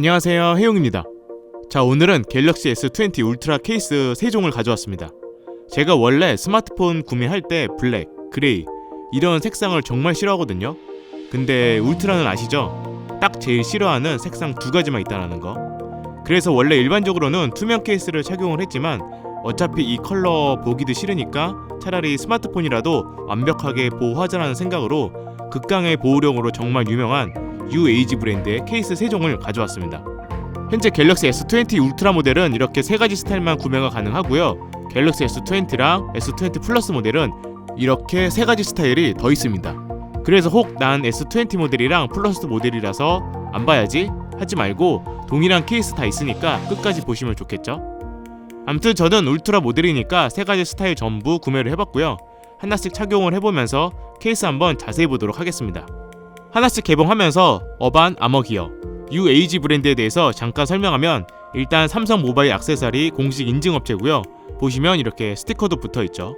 안녕하세요 해용입니다. 자 오늘은 갤럭시 S20 울트라 케이스 3종을 가져왔습니다. 제가 원래 스마트폰 구매할 때 블랙, 그레이 이런 색상을 정말 싫어하거든요. 근데 울트라는 아시죠? 딱 제일 싫어하는 색상 두 가지만 있다는 거. 그래서 원래 일반적으로는 투명 케이스를 착용을 했지만 어차피 이 컬러 보기도 싫으니까 차라리 스마트폰이라도 완벽하게 보호하자라는 생각으로 극강의 보호령으로 정말 유명한 UAG 브랜드의 케이스 3종을 가져왔습니다. 현재 갤럭시 S20 울트라 모델은 이렇게 세 가지 스타일만 구매가 가능하고요. 갤럭시 S20랑 S20 플러스 모델은 이렇게 세 가지 스타일이 더 있습니다. 그래서 혹 난 S20 모델이랑 플러스 모델이라서 안 봐야지 하지 말고 동일한 케이스 다 있으니까 끝까지 보시면 좋겠죠? 아무튼 저는 울트라 모델이니까 세 가지 스타일 전부 구매를 해봤고요. 하나씩 착용을 해보면서 케이스 한번 자세히 보도록 하겠습니다. 하나씩 개봉하면서 어반 아머기어 UAG 브랜드에 대해서 잠깐 설명하면 일단 삼성 모바일 액세서리 공식 인증 업체고요. 보시면 이렇게 스티커도 붙어 있죠.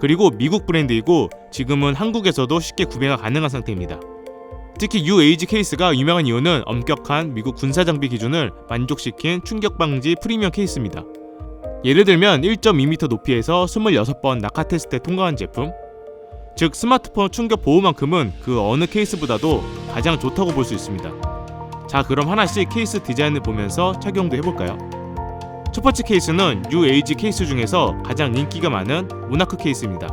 그리고 미국 브랜드이고 지금은 한국에서도 쉽게 구매가 가능한 상태입니다. 특히 UAG 케이스가 유명한 이유는 엄격한 미국 군사 장비 기준을 만족시킨 충격 방지 프리미엄 케이스입니다. 예를 들면 1.2m 높이에서 26번 낙하 테스트에 통과한 제품, 즉 스마트폰 충격 보호만큼은 그 어느 케이스보다도 가장 좋다고 볼 수 있습니다. 자, 그럼 하나씩 케이스 디자인을 보면서 착용도 해볼까요? 첫 번째 케이스는 UAG 케이스 중에서 가장 인기가 많은 모나크 케이스입니다.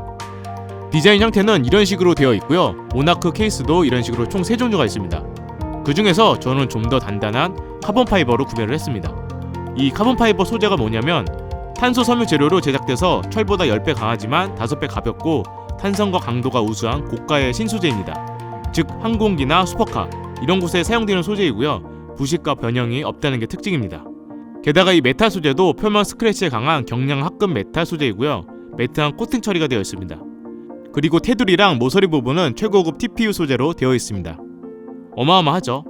디자인 형태는 이런 식으로 되어 있고요. 모나크 케이스도 이런 식으로 총 3종류가 있습니다. 그 중에서 저는 좀 더 단단한 카본 파이버로 구매를 했습니다. 이 카본 파이버 소재가 뭐냐면 탄소 섬유 재료로 제작돼서 철보다 10배 강하지만 5배 가볍고 탄성과 강도가 우수한 고가의 신소재입니다. 즉 항공기나 슈퍼카 이런 곳에 사용되는 소재이고요. 부식과 변형이 없다는 게 특징입니다. 게다가 이 메탈 소재도 표면 스크래치에 강한 경량 합금 메탈 소재이고요. 매트한 코팅 처리가 되어 있습니다. 그리고 테두리랑 모서리 부분은 최고급 TPU 소재로 되어 있습니다. 어마어마하죠.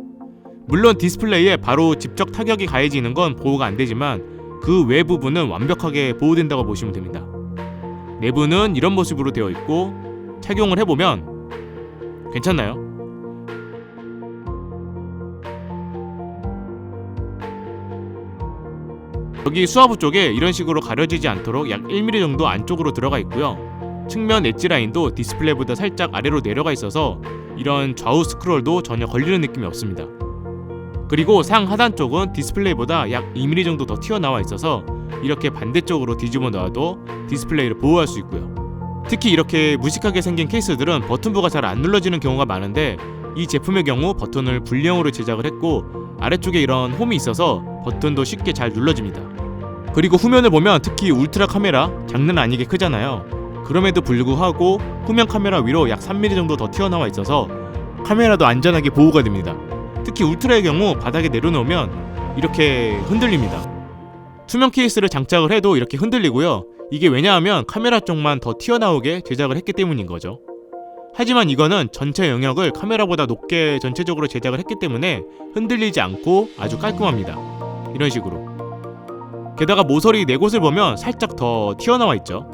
물론 디스플레이에 바로 직접 타격이 가해지는 건 보호가 안 되지만 그 외 부분은 완벽하게 보호된다고 보시면 됩니다. 내부는 이런 모습으로 되어 있고 착용을 해보면 괜찮나요? 여기 수화부 쪽에 이런 식으로 가려지지 않도록 약 1mm 정도 안쪽으로 들어가 있고요. 측면 엣지 라인도 디스플레이보다 살짝 아래로 내려가 있어서 이런 좌우 스크롤도 전혀 걸리는 느낌이 없습니다. 그리고 상 하단 쪽은 디스플레이보다 약 2mm 정도 더 튀어나와 있어서 이렇게 반대쪽으로 뒤집어 놔도 디스플레이를 보호할 수 있고요. 특히 이렇게 무식하게 생긴 케이스들은 버튼부가 잘 안 눌러지는 경우가 많은데 이 제품의 경우 버튼을 분리형으로 제작을 했고 아래쪽에 이런 홈이 있어서 버튼도 쉽게 잘 눌러집니다. 그리고 후면을 보면 특히 울트라 카메라 장난 아니게 크잖아요. 그럼에도 불구하고 후면 카메라 위로 약 3mm 정도 더 튀어나와 있어서 카메라도 안전하게 보호가 됩니다. 특히 울트라의 경우 바닥에 내려놓으면 이렇게 흔들립니다. 투명 케이스를 장착을 해도 이렇게 흔들리고요. 이게 왜냐하면 카메라 쪽만 더 튀어나오게 제작을 했기 때문인 거죠. 하지만 이거는 전체 영역을 카메라보다 높게 전체적으로 제작을 했기 때문에 흔들리지 않고 아주 깔끔합니다. 이런 식으로. 게다가 모서리 네 곳을 보면 살짝 더 튀어나와 있죠.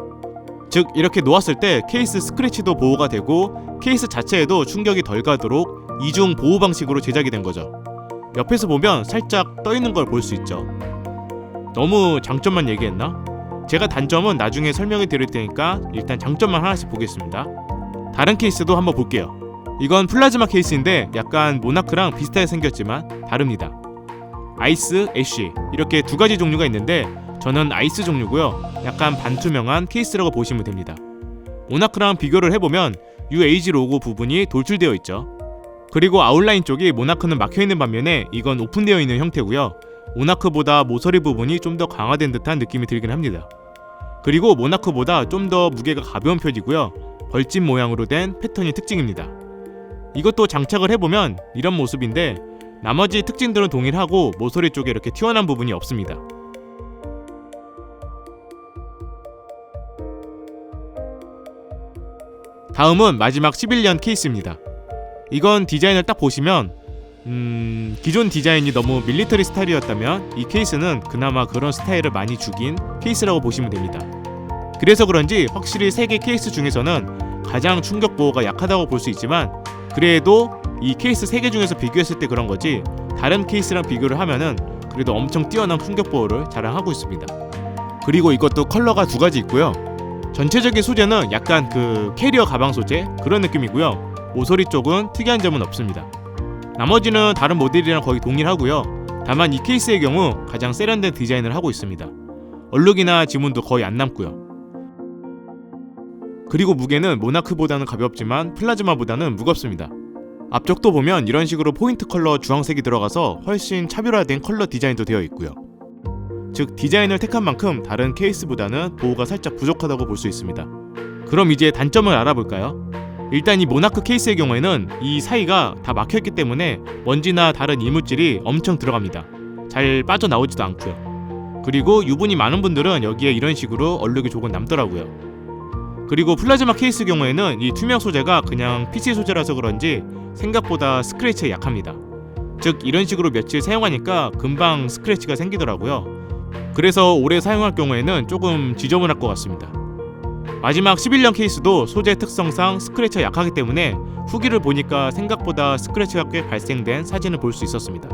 즉 이렇게 놓았을 때 케이스 스크래치도 보호가 되고 케이스 자체에도 충격이 덜 가도록 이중 보호 방식으로 제작이 된 거죠. 옆에서 보면 살짝 떠 있는 걸 볼 수 있죠. 너무 장점만 얘기했나? 제가 단점은 나중에 설명해 드릴 테니까 일단 장점만 하나씩 보겠습니다. 다른 케이스도 한번 볼게요. 이건 플라즈마 케이스인데 약간 모나크랑 비슷하게 생겼지만 다릅니다. 아이스, 애쉬 이렇게 두 가지 종류가 있는데 저는 아이스 종류고요. 약간 반투명한 케이스라고 보시면 됩니다. 모나크랑 비교를 해보면 UAG 로고 부분이 돌출되어 있죠. 그리고 아웃라인 쪽이 모나크는 막혀 있는 반면에 이건 오픈되어 있는 형태고요. 모나크보다 모서리 부분이 좀 더 강화된 듯한 느낌이 들긴 합니다. 그리고 모나크보다 좀 더 무게가 가벼운 편이고요. 벌집 모양으로 된 패턴이 특징입니다. 이것도 장착을 해보면 이런 모습인데 나머지 특징들은 동일하고 모서리 쪽에 이렇게 튀어나온 부분이 없습니다. 다음은 마지막 11년 케이스입니다. 이건 디자인을 딱 보시면 음, 기존 디자인이 너무 밀리터리 스타일이었다면 이 케이스는 그나마 그런 스타일을 많이 죽인 케이스라고 보시면 됩니다. 그래서 그런지 확실히 세개 케이스 중에서는 가장 충격 보호가 약하다고 볼 수 있지만 그래도 이 케이스 3개 중에서 비교했을 때 그런 거지 다른 케이스랑 비교를 하면은 그래도 엄청 뛰어난 풍격 보호를 자랑하고 있습니다. 그리고 이것도 컬러가 두 가지 있고요. 전체적인 소재는 약간 그 캐리어 가방 소재 그런 느낌이고요. 모서리 쪽은 특이한 점은 없습니다. 나머지는 다른 모델이랑 거의 동일하고요. 다만 이 케이스의 경우 가장 세련된 디자인을 하고 있습니다. 얼룩이나 지문도 거의 안 남고요. 그리고 무게는 모나크보다는 가볍지만 플라즈마보다는 무겁습니다. 앞쪽도 보면 이런 식으로 포인트 컬러 주황색이 들어가서 훨씬 차별화된 컬러 디자인도 되어 있고요. 즉 디자인을 택한 만큼 다른 케이스보다는 보호가 살짝 부족하다고 볼 수 있습니다. 그럼 이제 단점을 알아볼까요? 일단 이 모나크 케이스의 경우에는 이 사이가 다 막혀있기 때문에 먼지나 다른 이물질이 엄청 들어갑니다. 잘 빠져나오지도 않고요. 그리고 유분이 많은 분들은 여기에 이런 식으로 얼룩이 조금 남더라고요. 그리고 플라즈마 케이스 경우에는 이 투명 소재가 그냥 PC 소재라서 그런지 생각보다 스크래치에 약합니다. 즉 이런 식으로 며칠 사용하니까 금방 스크래치가 생기더라고요. 그래서 오래 사용할 경우에는 조금 지저분할 것 같습니다. 마지막 11년 케이스도 소재 특성상 스크래치가 약하기 때문에 후기를 보니까 생각보다 스크래치가 꽤 발생된 사진을 볼 수 있었습니다.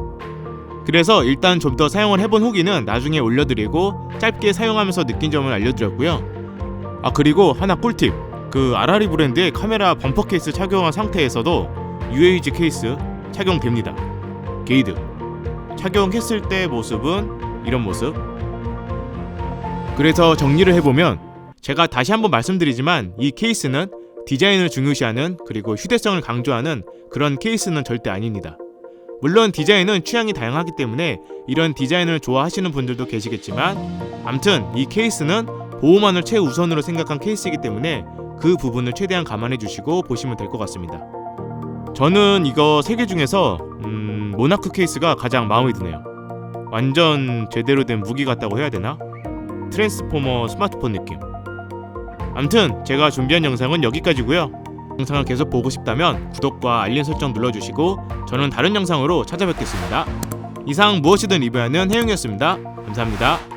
그래서 일단 좀 더 사용을 해본 후기는 나중에 올려드리고 짧게 사용하면서 느낀 점을 알려드렸고요. 아 그리고 하나 꿀팁 그 아라리 브랜드의 카메라 범퍼 케이스 착용한 상태에서도 UAG 케이스 착용됩니다. 게이드 착용했을 때 모습은 이런 모습. 그래서 정리를 해보면 제가 다시 한번 말씀드리지만 이 케이스는 디자인을 중요시하는 그리고 휴대성을 강조하는 그런 케이스는 절대 아닙니다. 물론 디자인은 취향이 다양하기 때문에 이런 디자인을 좋아하시는 분들도 계시겠지만 암튼 이 케이스는 보호만을 최우선으로 생각한 케이스이기 때문에 그 부분을 최대한 감안해 주시고 보시면 될 것 같습니다. 저는 이거 세 개 중에서 음, 모나크 케이스가 가장 마음에 드네요. 완전 제대로 된 무기 같다고 해야 되나? 트랜스포머 스마트폰 느낌. 암튼 제가 준비한 영상은 여기까지고요. 영상을 계속 보고 싶다면 구독과 알림 설정 눌러주시고 저는 다른 영상으로 찾아뵙겠습니다. 이상 무엇이든 리뷰하는 혜영이었습니다. 감사합니다.